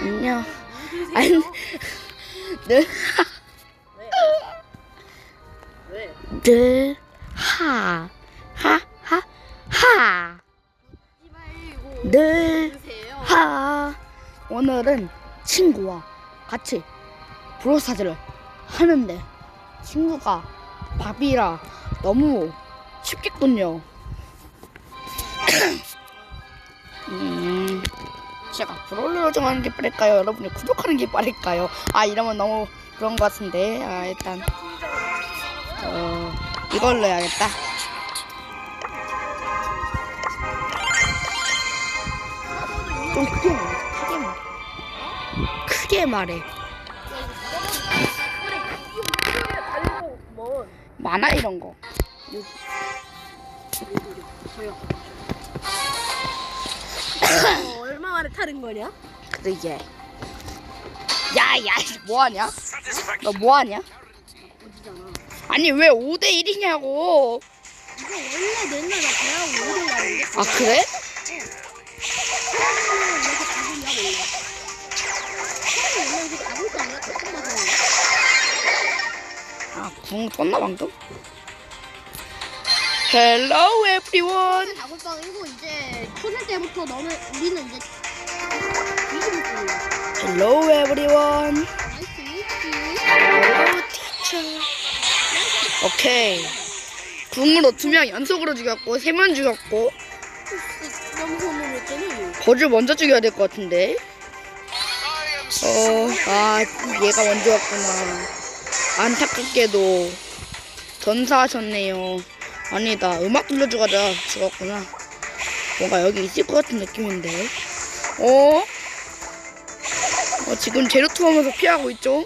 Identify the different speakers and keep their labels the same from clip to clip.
Speaker 1: 안녕. 안, 늘,
Speaker 2: 왜?
Speaker 1: 늘, 하, 하, 하, 하, 늘,
Speaker 2: 주세요.
Speaker 1: 하. 오늘은 친구와 같이 브로스타즈를 하는데 친구가 밥이라 너무 쉽겠군요. 음, 제가 브롤을 요정하는 게 빠를까요? 여러분이 구독하는 게 빠를까요? 아 이러면 너무 그런 것 같은데 아 일단 어 이걸로 해야겠다. 좀 크게 말해. 크게 말해. 크게 말해. 많아 이런 거.
Speaker 2: 어, 얼 만에 타는 거냐?
Speaker 1: 그러게. 야 야 뭐 하냐? 너 뭐 하냐?
Speaker 2: 어디잖아.
Speaker 1: 아니 왜 5대 1이냐고.
Speaker 2: 이거 원래 맨날 나 대하고 오래 가는데.
Speaker 1: 아 그래?
Speaker 2: 하는
Speaker 1: 아궁 떴나 방금? Hello everyone.
Speaker 2: 다골빵이고 이제 초등 때부터 너는 우리는 이제.
Speaker 1: Hello everyone. Hello teacher. 오케이. 궁으로 두 명 연속으로 죽였고 세 명 죽였고 거를 먼저 죽여야 될 것 같은데. 어, 아, 얘가 먼저 왔구나. 안타깝게도 전사하셨네요. 아니다, 음악 들려주고 가자. 죽었구나. 뭔가 여기 있을 것 같은 느낌인데. 어? 어 지금 제로투 하면서 피하고 있죠?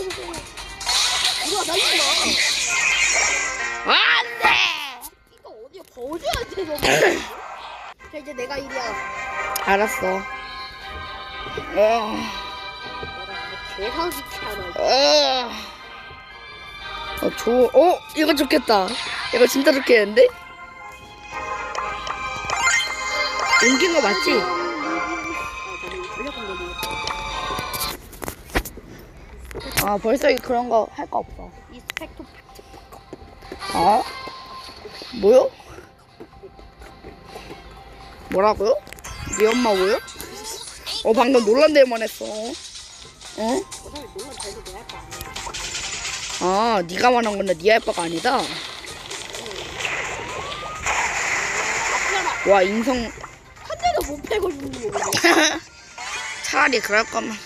Speaker 2: 이거.
Speaker 1: 안 돼!
Speaker 2: 이거 어디야 거지한테 너. 자 이제 내가 일이야.
Speaker 1: 알았어. 어. 어. 어, 좋, 어? 이거 좋겠다. 이거 진짜 좋겠는데? 옮긴 거 맞지? 아, 벌써 그런 거 할 거 없어. 어? 뭐요? 뭐라고요? 네 엄마 뭐요? 어 방금 놀란 데만 했어. 어?
Speaker 2: 아
Speaker 1: 네가 말한 건데 네 아빠가 아니다. 와 인성
Speaker 2: 한 죽는 거.
Speaker 1: 차라리 그럴 거면.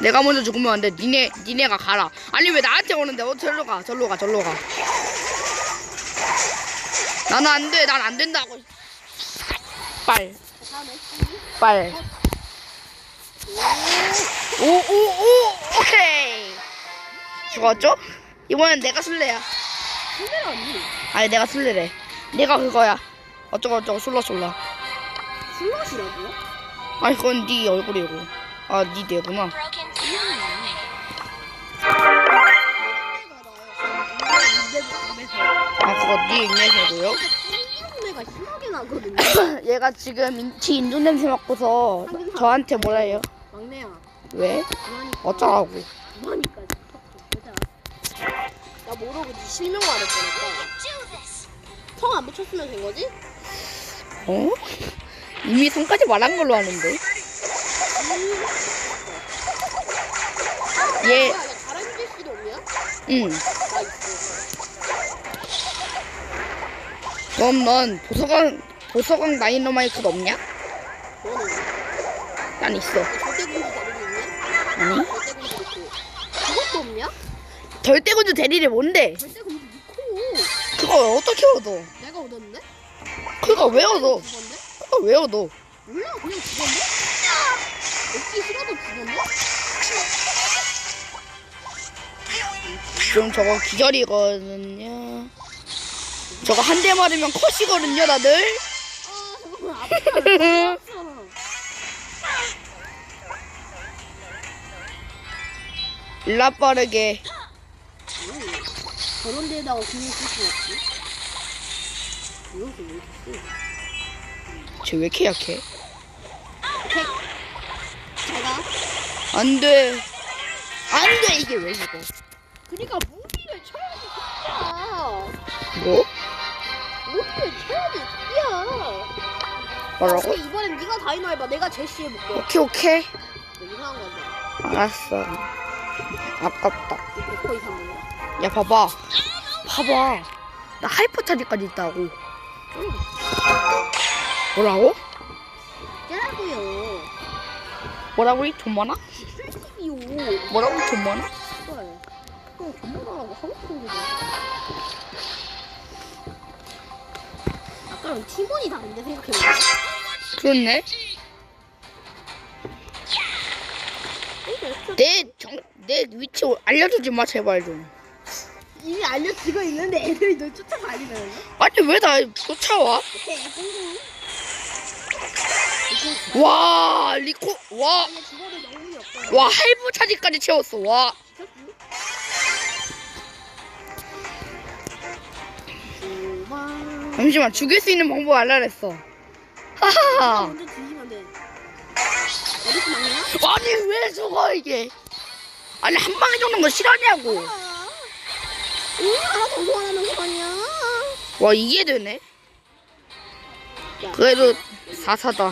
Speaker 1: 내가 먼저 죽으면 안 돼. 니네, 니네가 가라. 아니, 왜 나한테 오는데? 어, 절로 가, 절로 가, 절로 가. 나는 안 돼, 난 안 된다고. 빨, 빨. 오, 오, 오, 오케이. 죽었죠? 이번엔 내가 술래야.
Speaker 2: 손대라 아니.
Speaker 1: 아니, 내가 술래래. 내가 그거야. 어쩌고 저쩌고 술라 술라.
Speaker 2: 술맛이라고요?
Speaker 1: 아니, 그건 네 얼굴이고. 아, 네 뇌구나. 아, 그거 네 인내세고요.
Speaker 2: 가 심하게 나거든요.
Speaker 1: 얘가 지금 인- 지 인중 냄새 맡고서 저한테 뭐라 해요?
Speaker 2: 막내야.
Speaker 1: 왜? 어쩌라고?
Speaker 2: 나 모르고 네 실명 말했거니까. 성안 붙였으면 된 거지?
Speaker 1: 어? 이미 성까지 말한 걸로 아는데. 얘,
Speaker 2: 뭐야, 나 잘해줄 수도 없냐?
Speaker 1: 응.
Speaker 2: 나 있어.
Speaker 1: 그럼 넌 보석왕, 보석왕 다이너마이트도 없냐?
Speaker 2: 너는
Speaker 1: 난 있어. 절대군주 대리를 뭔데?
Speaker 2: 절대 공주 있고.
Speaker 1: 그걸 어떻게 얻어?
Speaker 2: 내가 얻었는데?
Speaker 1: 그거 왜 얻어? 그걸 왜 얻어?
Speaker 2: 몰라 그냥 죽었네? 얻기 싫어도 죽었네?
Speaker 1: 지금 저거 기절이거든요. 저거 한 대 맞으면 컷이거든요, 다들.
Speaker 2: 아 잠깐만 아프잖아
Speaker 1: 일라 빠르게.
Speaker 2: 저런 데다가 공을 쓸수 없지. 뭐야 왜 이렇게 세?
Speaker 1: 쟤왜 이렇게 약해?
Speaker 2: 제가?
Speaker 1: 안 돼. 안 돼 이게 왜 이거?
Speaker 2: 그러니까 무기를 쳐야지 새끼야
Speaker 1: 뭐?
Speaker 2: 무기를 쳐야지 새끼야
Speaker 1: 뭐라고?
Speaker 2: 근데 이번엔 네가 다이노 해봐. 내가 제시 해볼게.
Speaker 1: 오케이 오케이.
Speaker 2: 너 이상한 건데.
Speaker 1: 알았어. 아깝다.
Speaker 2: 이100% 이상한
Speaker 1: 야 봐봐. 봐봐. 나 하이퍼 차지까지 있다고. 뭐라고?
Speaker 2: 깨라고요.
Speaker 1: 뭐라고? 이돈 많아?
Speaker 2: 이요.
Speaker 1: 뭐라고? 돈 많아?
Speaker 2: 그래 그럼 전문가라고 하고 싶은 거지. 아까랑 팀원이 다른데 생각해보면
Speaker 1: 그렇네. 내, 정, 내 위치 알려주지 마 제발 좀
Speaker 2: 이미 알려지고 있는데 애들이 널 쫓아다니는
Speaker 1: 아니 왜 나 쫓아와? 와 리코 와. 와 할부 차지까지 채웠어. 와. 잠시만 죽일 수 있는 방법 알려냈어.
Speaker 2: 아,
Speaker 1: 하하하.
Speaker 2: 먼저?
Speaker 1: 아니 왜 죽어 이게? 아니 한 방에 죽는 거 싫어하냐고.
Speaker 2: 아, 응? 소환하는 거 아니야
Speaker 1: 와 이게 되네?
Speaker 2: 야,
Speaker 1: 그래도 사사다.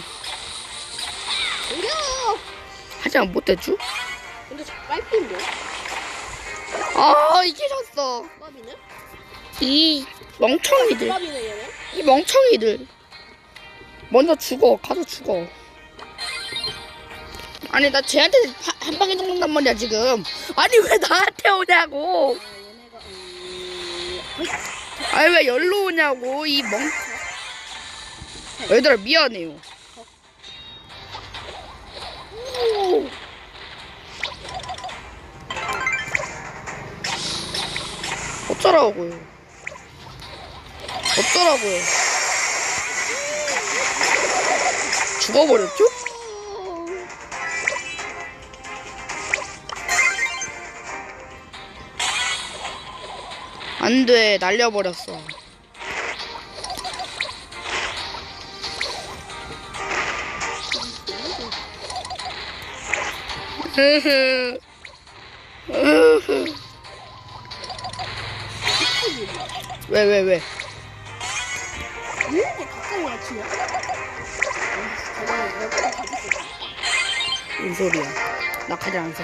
Speaker 2: 오려
Speaker 1: 하지만 못했죠?
Speaker 2: 근데 저 빨피인데
Speaker 1: 아 이게 졌어? 이 멍청이들.
Speaker 2: 빠비네 얘네?
Speaker 1: 이 멍청이들. 먼저 죽어. 가서 죽어. 아니 나 쟤한테 하- 한 방에 죽는단 말이야 지금. 아니 왜 나한테 오냐고 아니 왜 열로 오냐고 이 멍 얘들아 미안해요 오. 어쩌라고요 어쩌라고요 죽어버렸죠? 안 돼 날려버렸어 흐흐. 왜, 왜, 왜? 뭔 소리야? 나 가지 않았어.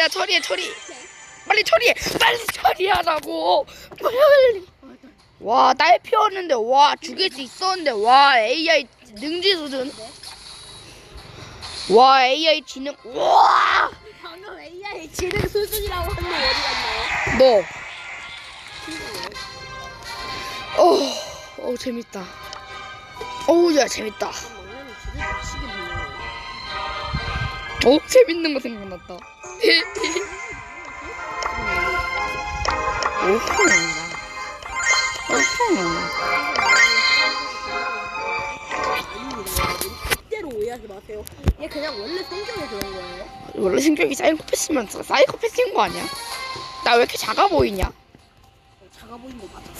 Speaker 1: 야, 야, 처리해, 처리. 빨리 처리해. 빨리 처리하라고. 빨리. 와, 딸 피웠는데, 와, 죽일 수 있었는데, 와, AI 능지 수준. 와, AI 지능, 와!
Speaker 2: 방금 AI 지능 수준이라고 하는 게 어디 갔나요?
Speaker 1: 너. 어, 어, 재밌다. 어우, 야, 재밌다.
Speaker 2: 보네.
Speaker 1: 어, 재밌는 거 생각났다. 오호. 오호.
Speaker 2: 절대로 오해하지 마세요. 얘 그냥 원래 성격이 그런 거예요.
Speaker 1: 원래 성격이 사이코패스면 사이코패스인 거 아니야? 나 왜 이렇게 작아 보이냐?
Speaker 2: 작아 보이는 거 맞아.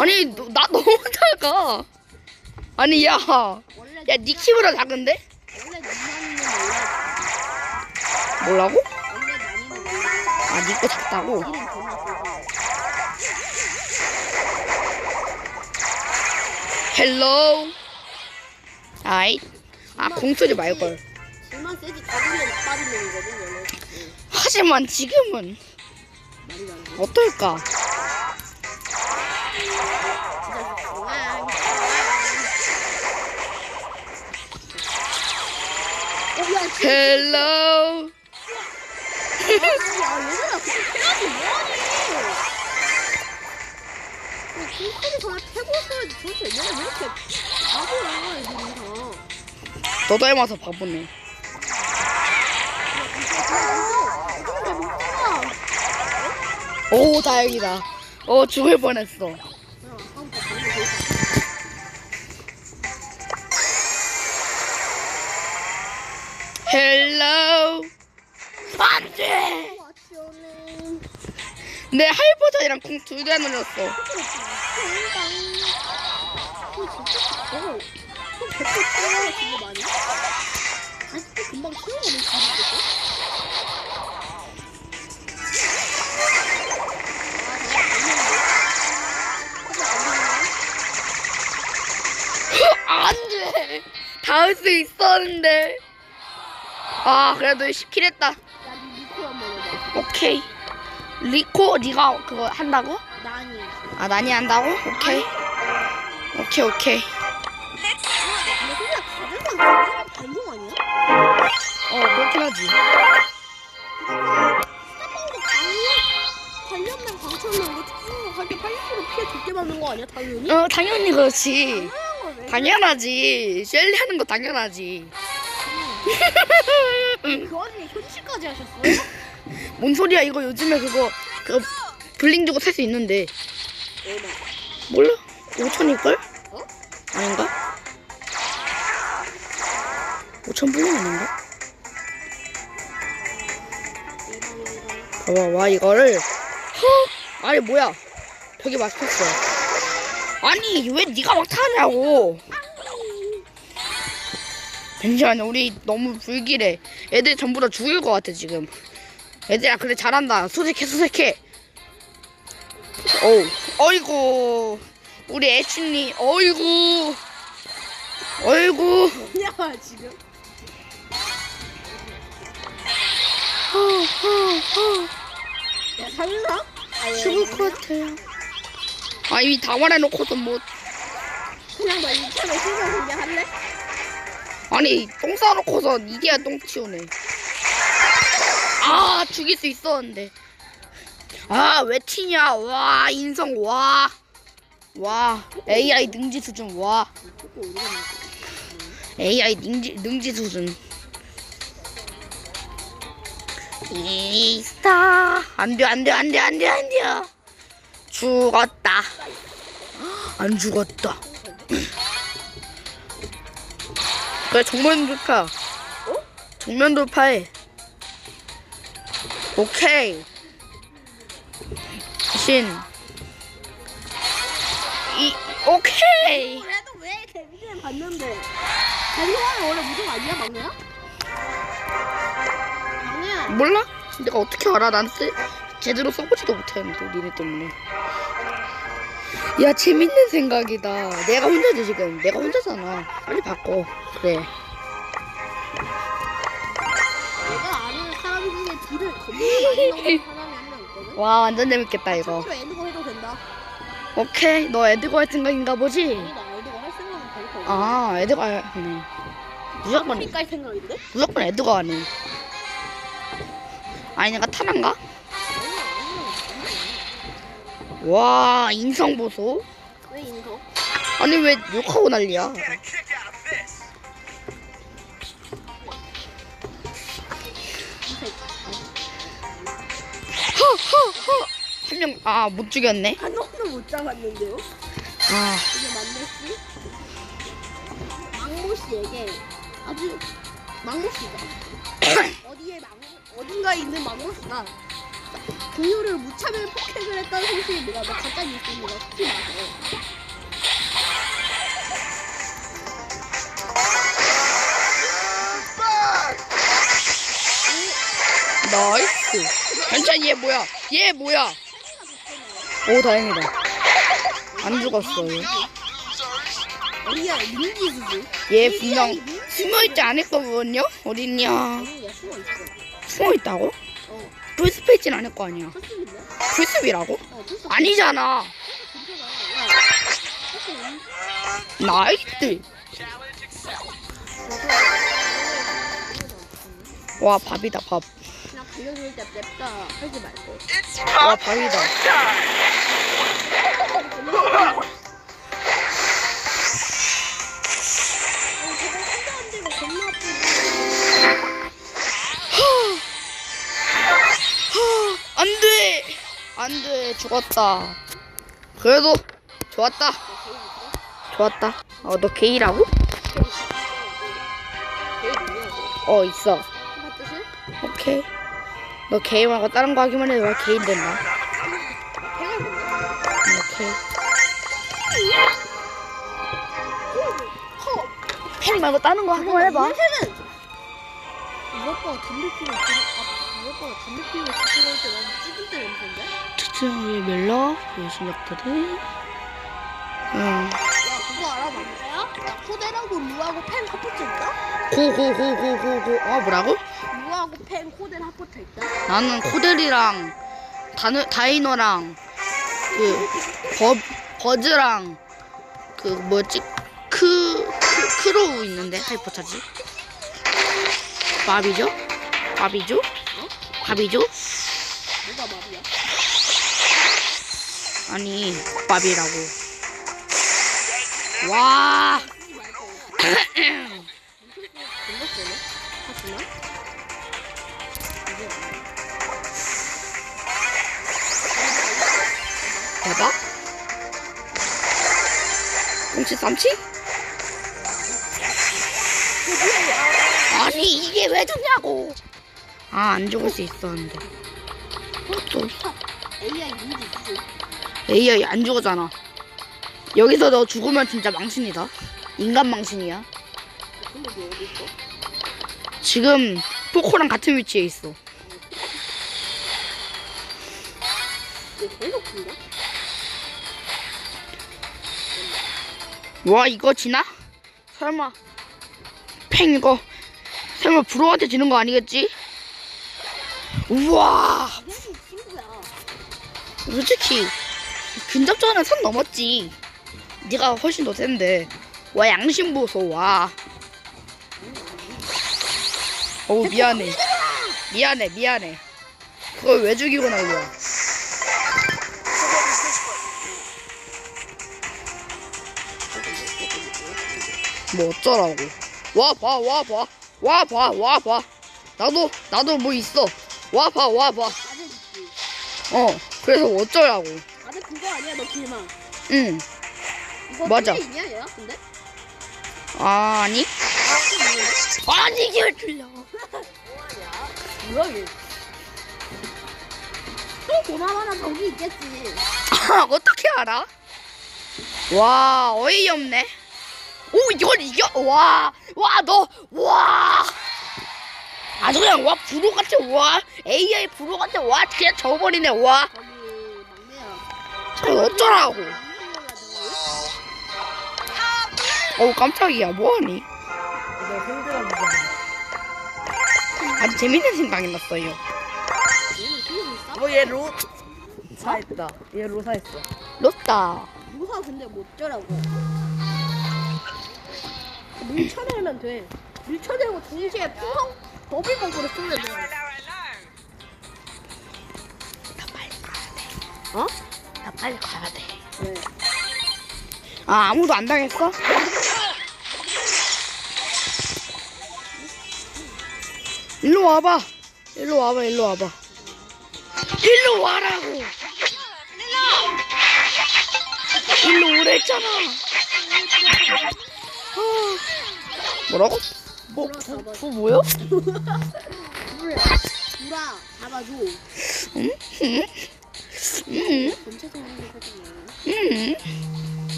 Speaker 1: 아니, 너, 나 너무 작아. 아니, 야. 야, 니 키보다 작은데?
Speaker 2: 원래 니만이는 원래
Speaker 1: 뭐라고?
Speaker 2: 원래 나니는 원래
Speaker 1: 아, 니거 작다고?
Speaker 2: 이름.
Speaker 1: 헬로우. 아이. 아, 공 쓰지 말걸.
Speaker 2: 질만 세지 잡으면 얘는. 응,
Speaker 1: 하지만 지금은
Speaker 2: 말이.
Speaker 1: 어떨까?
Speaker 2: 이 다.
Speaker 1: 너 닮아서 바보네. 오 다행이다. 어 죽을 뻔했어. 헬로. 안돼. 내 할버전이랑 궁 둘 다 눌렸어.
Speaker 2: 저거 저거 백도 채워야 되는 거 아니야? 아직도 금방 채워가면 죽겠어?
Speaker 1: 안돼. 닿을 수 있었는데. 아 그래도 10킬 했다. 오케이. 리코 네가 그거 한다고?
Speaker 2: 나니
Speaker 1: 아 난이 한다고? 오케이. 오케이 오케이. 어 그렇긴 하지.
Speaker 2: 스타방도 관련된 광천은 이거 특수로 할때 80% 피해 적게 받는 거 아니야 당연히?
Speaker 1: 어 당연히 그렇지. 당연하지. 셸리 하는 거 당연하지.
Speaker 2: 그 와중에 현실까지 하셨어요?
Speaker 1: 뭔 소리야 이거 요즘에 그거 그 블링 주고 살 수 있는데
Speaker 2: 얼마?
Speaker 1: 몰라 5천일걸?
Speaker 2: 어?
Speaker 1: 아닌가? 5천 블링 아닌가? 봐봐 와 이거를 허 아니 뭐야 벽에 막혔어 아니 왜 네가 막 타냐고 잠시만요 우리 너무 불길해 애들 전부 다 죽을 것 같아 지금. 애들아 그래 잘한다. 수색해 수색해. 어우 어이구. 우리 애춘이 어이구. 어이구.
Speaker 2: 뭐냐 지금? 야 상상?
Speaker 1: 죽을 것 같아요. 아 이미 다 말해놓고서 뭐
Speaker 2: 그냥 나 이참에 신경 공개 할래?
Speaker 1: 아니 똥 싸놓고서 이제야 똥 치우네. 아 죽일 수 있었는데. 아왜 튀냐? 와 인성 와와 AI 능지 수준 와. AI 능지 능지 수준. 이스타. 안돼 안돼 안돼 안돼 안돼. 죽었다. 안 죽었다 그래 정면 돌파 정면 돌파해 오케이 신 이, 오케이
Speaker 2: 그래도 왜 데뷔를 봤는데? 데뷔하면 원래 무슨 아니야 막내야? 막내야
Speaker 1: 몰라? 내가 어떻게 알아? 난 쓰, 제대로 써보지도 못했는데 니네 때문에. 야 재밌는 생각이다. 내가 혼자지 지금. 내가 혼자잖아. 빨리 바꿔. 그래.
Speaker 2: 내가 아는 사람 중에 딜을 겁나 많이 넣는 사람이 한 명 있거든?
Speaker 1: 와 완전 재밌겠다 이거.
Speaker 2: 해도 된다
Speaker 1: 오케이. 너 에드거 할 생각인가 보지?
Speaker 2: 아니 나 애드거 할 생각은 별거 없어
Speaker 1: 아 에드거 하네. 무조건
Speaker 2: 그러니까 할 생각인데?
Speaker 1: 무조건 에드거 하네. 아니 내가 타란가? 와 인성 보소.
Speaker 2: 왜 인서?
Speaker 1: 아니 왜 욕하고 난리야? 허허허 한명 아 못 죽였네.
Speaker 2: 한 놈도 못 잡았는데요?
Speaker 1: 아
Speaker 2: 이게 만났지? 망모 씨에게 아주 망모 씨가 어디에 망 어딘가에 있는 망모 씨가 그녀를 무차별 폭행을 했다는 소식이 내가 뭐 가짜 뉴스입니다. 솔직히 말해서.
Speaker 1: 나이스. 괜찮 얘 뭐야? 얘 뭐야? 오 다행이다. 안 죽었어 얘.
Speaker 2: 어디야 민지 수지?
Speaker 1: 얘 분명 숨어 있지 않을 거거든요. 어딨냐?
Speaker 2: 아니 야 숨어 있어.
Speaker 1: 숨어 있다고?
Speaker 2: 어
Speaker 1: 풀스페이지는 아닐 거 아니야. 풀숲이라고?
Speaker 2: 어.
Speaker 1: 아니잖아. 나이스. 와 밥이다 밥.
Speaker 2: 그냥 달려줄 때 냅다 하지 말고.
Speaker 1: 와 밥이다.
Speaker 2: 안
Speaker 1: 돼. 안돼 죽었다. 그래도 좋았다. 좋았다. 어너 게이라고? 어 있어. 오케이. 너 게이 말고 다른 거 하기만 해도 왜 게이 된다. 오케이. 팬 말고 다른 거 하기만 해봐.
Speaker 2: 무엇보다 담배 피우고 들어, 아, 무엇보다 담배 피우고 들어올 때 너무 때 냄새인데?
Speaker 1: 특징의 멜라 요신력들이 응.
Speaker 2: 야 그거 알아 남자야? 코데라고 루하고 펜 합포트 있다?
Speaker 1: 고고고고고고 아 뭐라고?
Speaker 2: 루하고 펜 코데라 합포트 있다?
Speaker 1: 나는 코델이랑 다느, 다이너랑 그 버, 버즈랑 그 뭐지 크, 크 크로우 있는데 하이퍼차지 밥이죠? 밥이죠? 밥이죠?
Speaker 2: 뭐가 말이야?
Speaker 1: 아니 밥이라고 와 대박 꽁치 쌈치? 아니 이게 왜 좋냐고 아 안 죽을 수 있었는데 또
Speaker 2: AI 문제 있어
Speaker 1: AI 안 죽었잖아 여기서 너 죽으면 진짜 망신이다 인간 망신이야? 지금 포코랑 같은 위치에 있어? 와 이거 지나? 설마 팽 이거 설마 브로한테 지는 거 아니겠지? 우와!
Speaker 2: 얘는 친구야?
Speaker 1: 솔직히 근접전은 선 넘었지. 네가 훨씬 더 센데. 와 양심 보소 와. 어우 미안해. 미안해 미안해. 그걸 왜 죽이고 난리야? 뭐 어쩌라고. 와 봐 와 봐. 와 봐 와 봐. 나도 나도 뭐 있어 와봐 와봐.
Speaker 2: 있지
Speaker 1: 어 그래서 어쩌라고.
Speaker 2: 아들 그거 아니야 너 길만
Speaker 1: 응.
Speaker 2: 이거
Speaker 1: 맞아.
Speaker 2: 틀에 있냐 얘야 근데?
Speaker 1: 아니. 아니 이게 왜 틀려?
Speaker 2: 뭐야 얘? 또 보나마나 저기 있겠지.
Speaker 1: 아, 어떻게 알아? 와 어이없네. 오 이걸 이겨? 와와너와 아주 그냥 와 브로 같아 와. AI 브로 같아 와. 그냥 져버리네 와.
Speaker 2: 저기 막내야
Speaker 1: 저걸 어쩌라고. 어우 깜짝이야. 뭐하니? 아주 재밌는 생각이 났어요?
Speaker 3: 뭐얘 로 사했다. 얘 로사했어.
Speaker 1: 롯다
Speaker 2: 누가 근데 못 쩌라고. 밀쳐내면 돼. 밀쳐내고 동시에 풍성 버프를 쏘면 돼
Speaker 1: 나 빨리 가야 돼
Speaker 2: 어?
Speaker 1: 나 빨리 가야 돼
Speaker 2: 네.
Speaker 1: 아 아무도 안 당했어? 일로 와봐 일로 와봐 일로 와봐 일로 와라고 일로 오랬잖아 아, 뭐라고? 뭐, 부, 부 뭐야?
Speaker 2: 불 불아 잡아줘
Speaker 1: 응?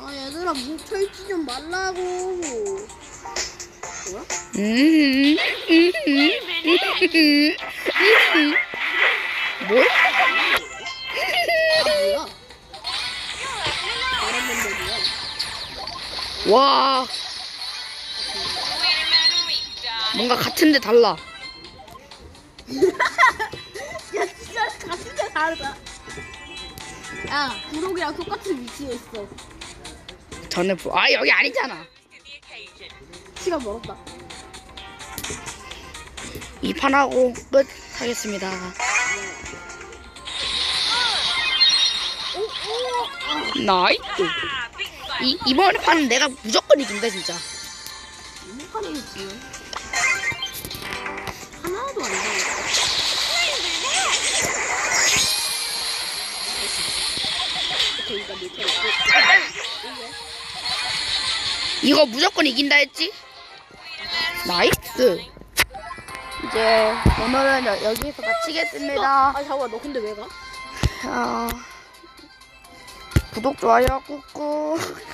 Speaker 2: 아 얘들아 뭉쳐있지 좀 말라고 뭐야?
Speaker 1: 뭘?
Speaker 2: 아 뭐야? 다른 멤버들이야
Speaker 1: 와. 뭔가 같은데 달라.
Speaker 2: 야 진짜 같은 데 다르다 야 구록이랑 똑같은 위치에 있어
Speaker 1: 전에 부... 아 여기 아니잖아.
Speaker 2: 시간 멀었다
Speaker 1: 이 판하고 끝 하겠습니다. 나이스. 이 이번 판은 내가 무조건 이긴다 진짜.
Speaker 2: 이목하네 있지 안 밀쳐라.
Speaker 1: 이거 무조건 이긴다 했지? 나이스. 이제 오늘은 여, 여기서 마치겠습니다.
Speaker 2: 아 잠깐만 너 근데 왜 가?
Speaker 1: 어, 구독, 좋아요 꾹꾹.